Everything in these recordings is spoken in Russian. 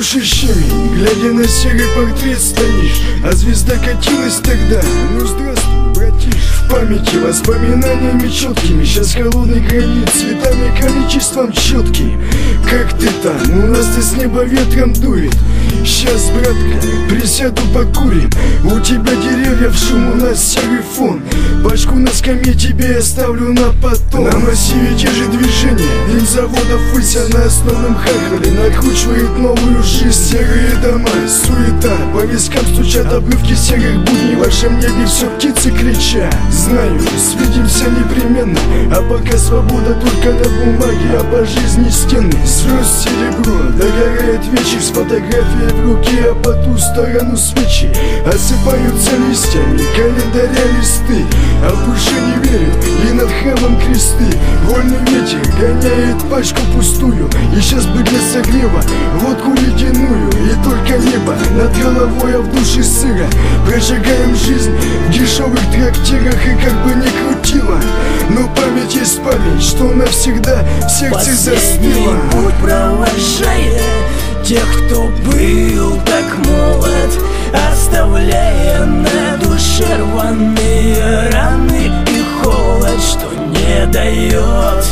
Души щемень, глядя на серый портрет стоишь. А звезда катилась тогда Ну здравствуй, В памяти воспоминаниями четкими Сейчас холодный гранит цветами количеством четкий Как ты там? У нас ты с неба ветром дует. Сейчас, братка, присяду покурим. У тебя деревья в шум, у нас серый фон Башку на скамье тебе оставлю на потом. На массиве те же движения. День заводов выся на основном хахале. Накручивает новую жизнь. Серые дома, суета. По вискам стучат обрывки серых будней. В вашем небе все птицы кричат Знаю, свидимся непременно. А пока свобода только на бумаге А по жизни стены. Звезд серебро Догорает вечер с фотографией в руке А по ту сторону свечи. Осыпаются листьями Календаря листы. А больше не верю И над храмом кресты. Вольный ветер гоняет пачку пустую. И сейчас бы для согрева Водку ледяную. И только небо над головой, а в душе сыро. Прожигаем жизнь в дешевых трактирах И как бы не крутило. Но память есть память Что навсегда в сердце застыла путь провожая Тех, кто был так молод Оставляя на душе рваные раны И холод, что не дает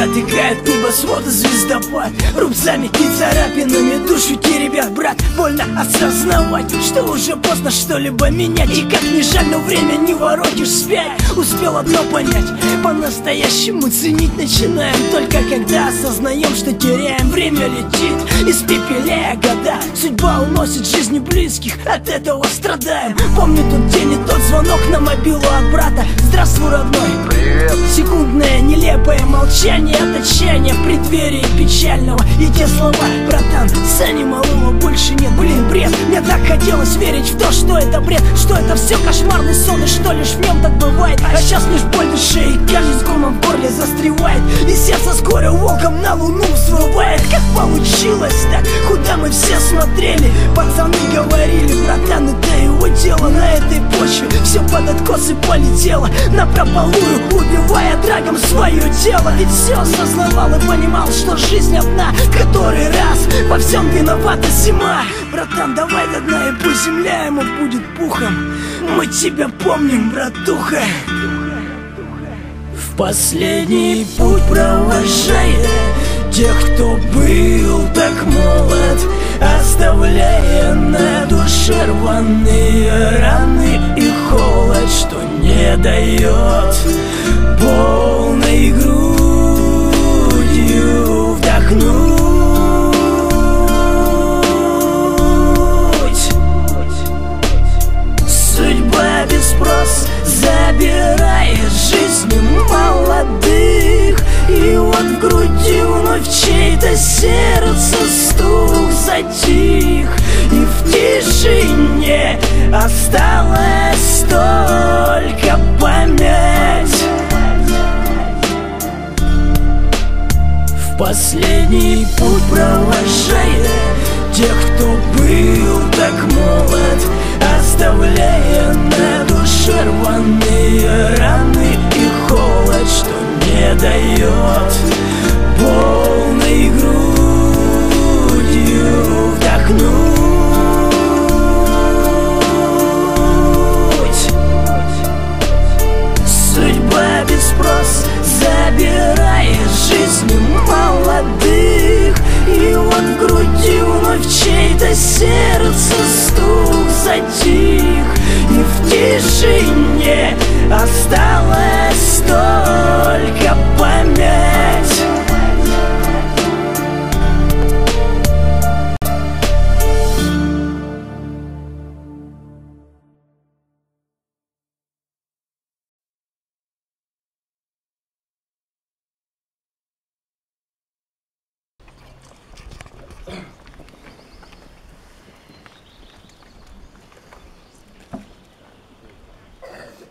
крестами протыкают небосвод и звездопад. Рубцами и царапинами душу теребят, брат. Больно осознавать, что уже поздно что-либо менять. И как ни жаль, но время не воротишь вспять. Успел одно понять, по-настоящему ценить начинаем. Только когда осознаем, что теряем Время летит, испепеляя года Судьба уносит жизни близких, от этого страдаем. Помню тот день и тот звонок на мобилу от брата. Здравствуй, родной. Привет. Секундное нелепое молчание от отчаяния в преддверии печального. И те слова, братан, Сани малого больше нет. Блин, бред, мне так хотелось верить в то, что это бред Что это все кошмарный сон и что лишь в нем так бывает. А сейчас лишь боль в душе и тяжесть комом в горле застревает. И сердце скоро волком на луну взрывает. Как получилось так, куда мы все смотрели? Пацаны говорили, братан, это его дело На этой почве. Все под откос и полетело На прополую, убивая драгом свое тело. Ведь все осознавал и понимал, что жизнь одна который раз. Во всем виновата зима. Братан, давай до дна и пусть земля ему будет пухом. Мы тебя помним, братуха. В последний путь провожая Тех, кто был так молод Оставляя на душе рваные раны И холод, что не дает Полной грудью вдохнуть. Спрос забирает жизни молодых И вот в вновь чей-то сердце стук затих И в тишине осталась только память. В последний путь провожая Тех, кто был так молод Оставляя на душе рваные раны И холод, что не дает Полной грудью you.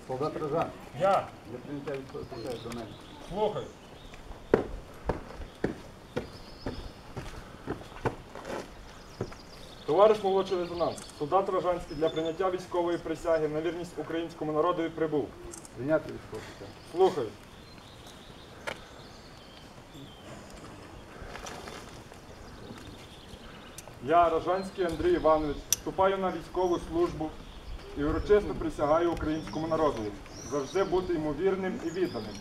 Солдат Рожан, Я. для прийняття військових до мене. Слухай. Товариш молодший лейтенант, солдат Рожанський для прийняття військової присяги на вірність українському народові прибув. Прийняти військову присягу. Слухай. Я, Рожанський Андрій Іванович, вступаю на військову службу і урочисто присягаю українському народу завжди бути ймовірним і відданим,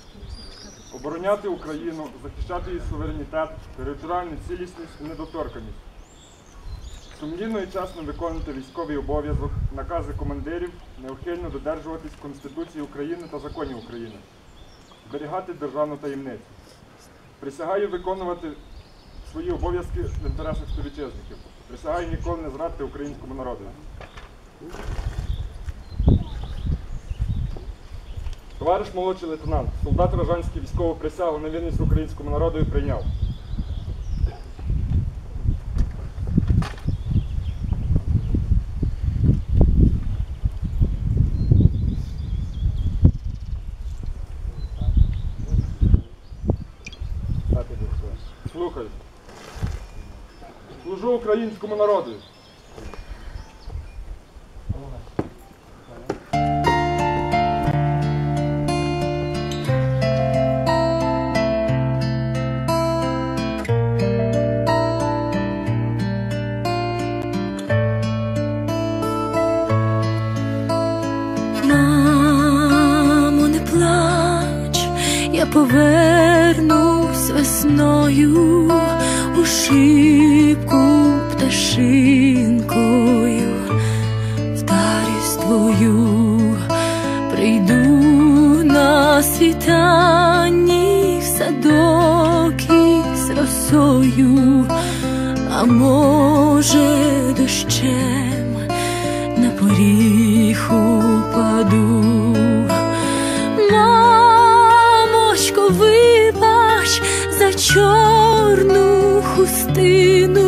обороняти Україну, захищати її суверенітет, територіальну цілісність і недоторканність, сумлінно і чесно виконувати військовий обов'язок, накази командирів, неухильно додержуватись Конституції України та законів України, зберігати державну таємницю. Присягаю виконувати свої обов'язки в інтересах співвітчизників. Присягаю ніколи не зрадити українському народу. Товариш молодший лейтенант, солдат Рожанський військову присягу на вірність українському народу і прийняв. Слухай. Служу українському народу. Повернусь весною у шибку пташинкою, вдарюсь твою, прийду на світанні в садок із росою, а може дощем на поріг упаду. Чорну хустину,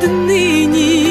що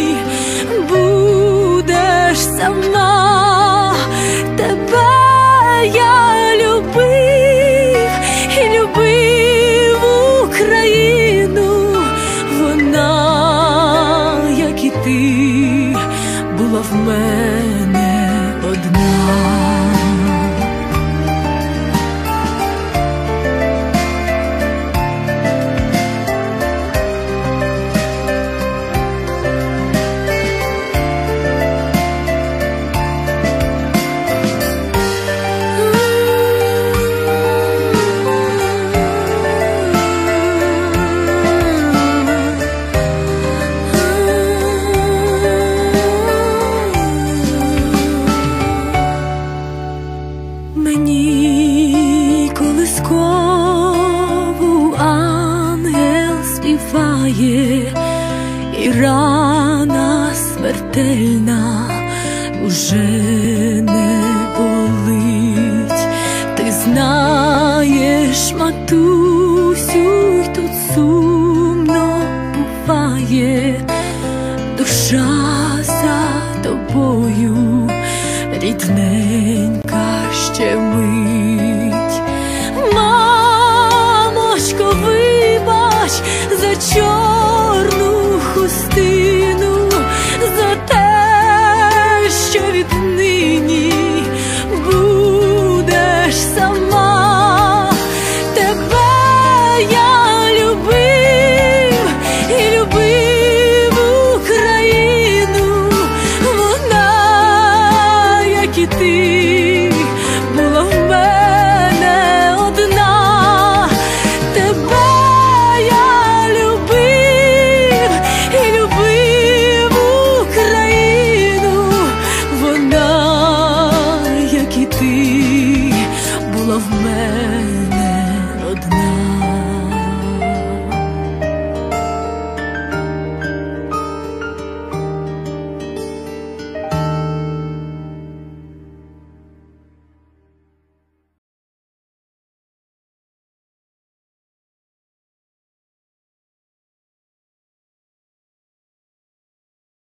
мене болить, ти знаєш, матусю, й тут сумно буває, душа за тобою, рідненька ще мить, мамочко, вибач, за чого ti.